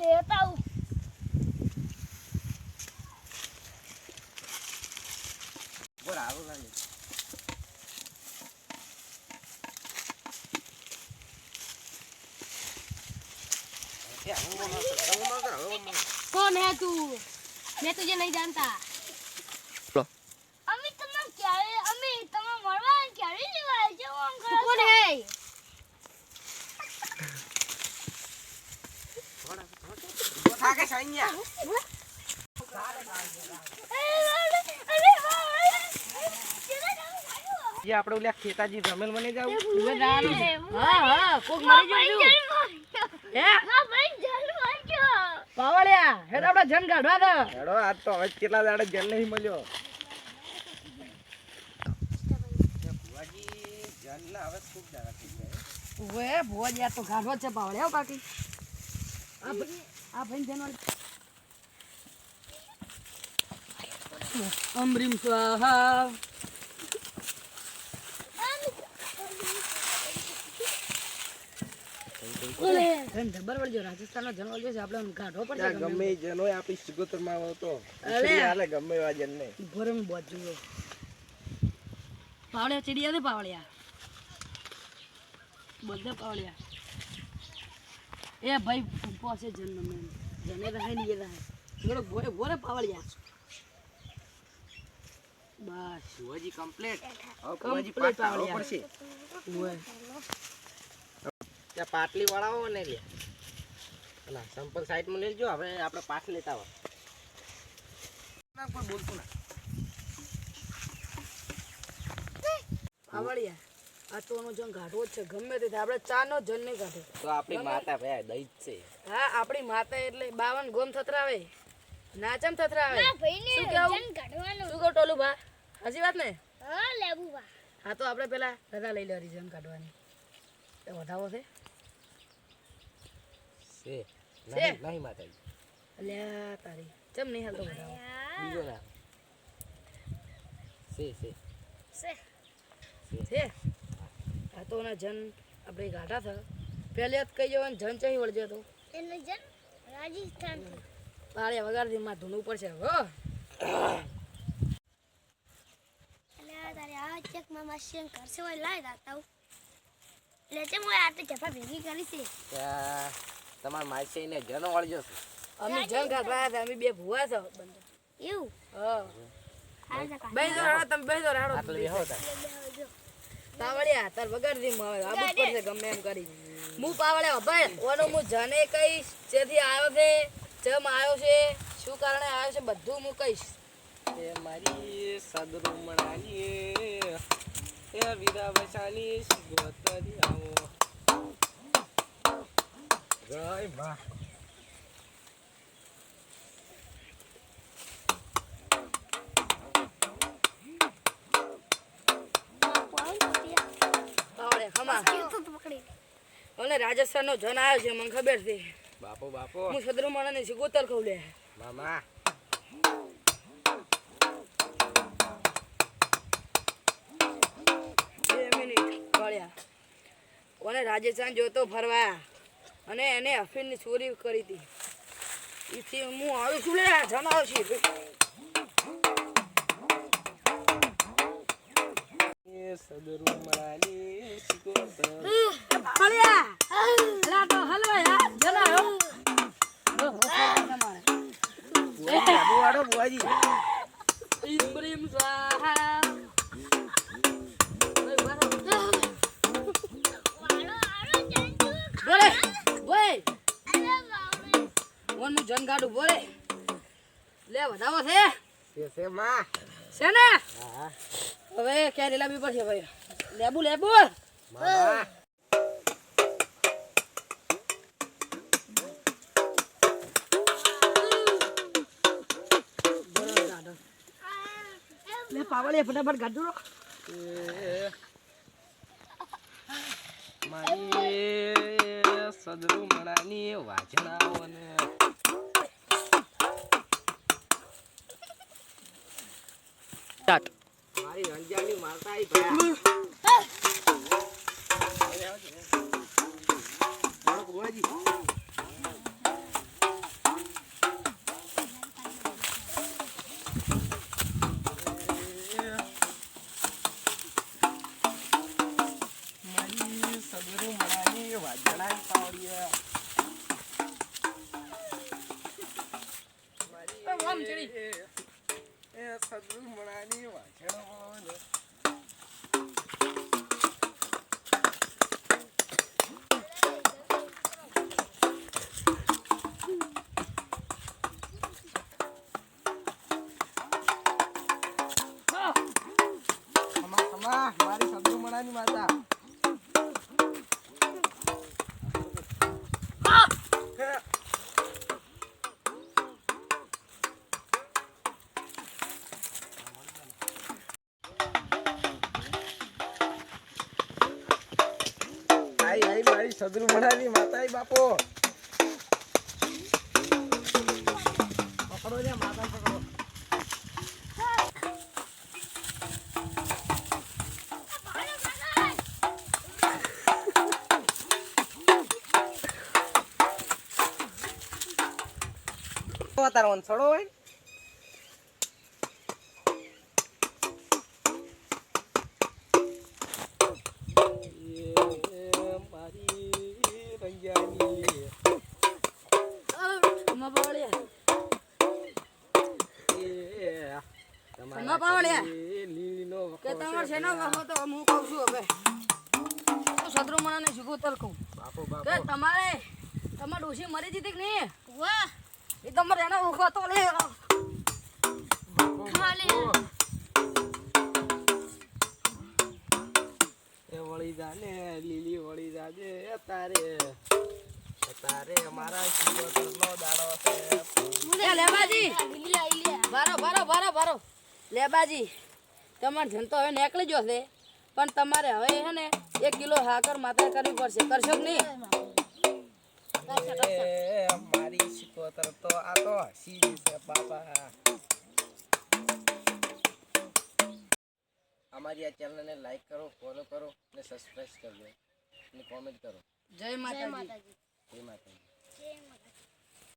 લેતા આવું આવું લાગે. કોણ હે તું મેં તુજે નહીં જાણતા. સાઈન્યા જે આપણે ઓલા ખેતાજી રમેલ મને જાવ. હા હા કોક મરી ગયો હે? પાવળિયા હેડ આપડે જન કાઢવા દે. હેડો આ તો હવે કેટલા દાડે જન નહીં મળ્યો. ભુવાજી જન ના હવે ખૂબ દાડા થઈ ગયા ઓએ ભુવાજી આ તો ગાઢવા જ છે પાવળિયા બાકી. આ ભાઈ આ ભાઈ જનવાલ અમરીમ સ્વાહા. ધન જબર વળજો છે આપણે કાઢવો પડશે ગમે ગમે જનો આપી સિગોતરમાં આવતો અરે. ગમે એવા જનને. ભરમ બોજ જુઓ પાવળિયા ચીડિયા દે પાવળિયા? બધા પાવળિયા. એ ભાઈ પાસે જન નમે જને રહે નહીં એ રહે. ભોરે પાવળિયા. બસ. ભુવાજી કમ્પ્લીટ હવે પાટ આવડ્યા. પડશે. ઓય ત્યાં પાટલી વાળાઓ ને લે. ના સંપલ સાઈડમાં લેજો હવે આપણે પાક લેતા આવો. ના કોઈ બોલતું ના. પાવળિયા આ તોનો જન કાઢવો જ છે. ગમે તે. આપણે ચાનો જન નહીં કાઢે. તો આપણી માતા ભાઈ દઈ છે. હા આપણી માતા એટલે બાવન ગોમ થતરાવે. નાચમ થતરાવે. શું કેવું? ટોલું બા. હજી વાત ને? હા લેવું બા. હા તો આપણે પેલા રજા લઈ લેવાની જન કાઢવાની. તો વધાવો છે. છે. છે? નહીં નહીં માતાજી. અલ્યા તારી. ચમ નહીં હાલતો વધાવો? બીજો ના. છે છે. સે છે. આ તો ના જન આપણે ગાઢા થા. પહેલે જ કહી જવાનું જન ચહી વળજો તો. એને જન રાજસ્થાન તારે વગાડથી માં ધૂણવું પડશે હો એટલે તારે આ ચેકમાં મશીન કરશે હોય લાય દાતા હું એટલે છે હું આટલી જફા ભેગી કરી છે તમારા માસી ને જન વળજો છે અમે જન કાઢવા હતા અમે બે ભૂવા છો બંને એવું હા આ જા દો રાડો તમે બેહી દો રાડો આટલે બેહો તા પાવળિયા તાર વગાડથી માં આવે આબુ જ પડશે ગમે એમ કરી હું પાવળિયા ભાઈ ઓનો હું જને કહીશ જેથી આવ્યો છે જમ આવ્યો છે શું કારણે આવ્યો છે બધું હું કહીશ એ મારી સદરુમણાની એ વીરા બસાની ગોતરી આવો. જય માં. પાવળિયા ખમા તો પકડી અને જન આવ્યો છે મને ખબર છે. બાપો બાપો. હું સદરુ માણસને સિગોતર કહું લે. મામા. મિનિટ પાવળિયા કોને રાજસ્થાન જોતો ફરવા? અને એને અફીણની ચોરી કરી હતી. એથી હું આવું છું લે આવ્યો છે એ સદરુમણાની વનનું જન ગાડું બોલે લે વધાવો છે. છે છે માં. છે ને? હવે ક્યારે લાવી પડશે ભાઈ? લેબુ લેબુ. મામા. લે પાવળે ફટાફટ ગાડું રો. એ મણાની સદરુમણાની સ્ટાર્ટ મારી રંજાની મારતા આવી ભયા ભગવાજી Mom, Judy. એ સદરુ મણાની વાછેડો પણ હોય ને. મારી સદરુ મણાની માતા સદરુ બનાવી માતા બાપો. પકડો માતા પકડો. તારો છોડો હોય ખમા પાવળિયા કે તમારે શેનો વાહો તો હું કહું છું હવે. હું શત્રુ મનાને કહું? બાપો કે તમારે તમારે ડોશી મરી જતી કે નહીં? વાહ. એ તમારે એનો તો લે. ખાલે. એ વળી જાને લીલી વળી જાજે તારે. તારે અમારા શિવતરનો દાડો છે. લીલા બારો બારો બારો બાજી લેબાજી તમારે જન તો હવે નીકળી ગયો છે પણ તમારે હવે છે ને એક કિલો હાકર માતા કરવી પડશે. કરશો કે નહીં? એ મારી શિકોતર તો આ તો હસી છે બાપા. અમારી આ ચેનલને લાઈક કરો ફોલો કરો અને સબસ્ક્રાઇબ કરજો. અને કોમેન્ટ કરો. જય માતાજી. જય માતાજી. જય માતાજી.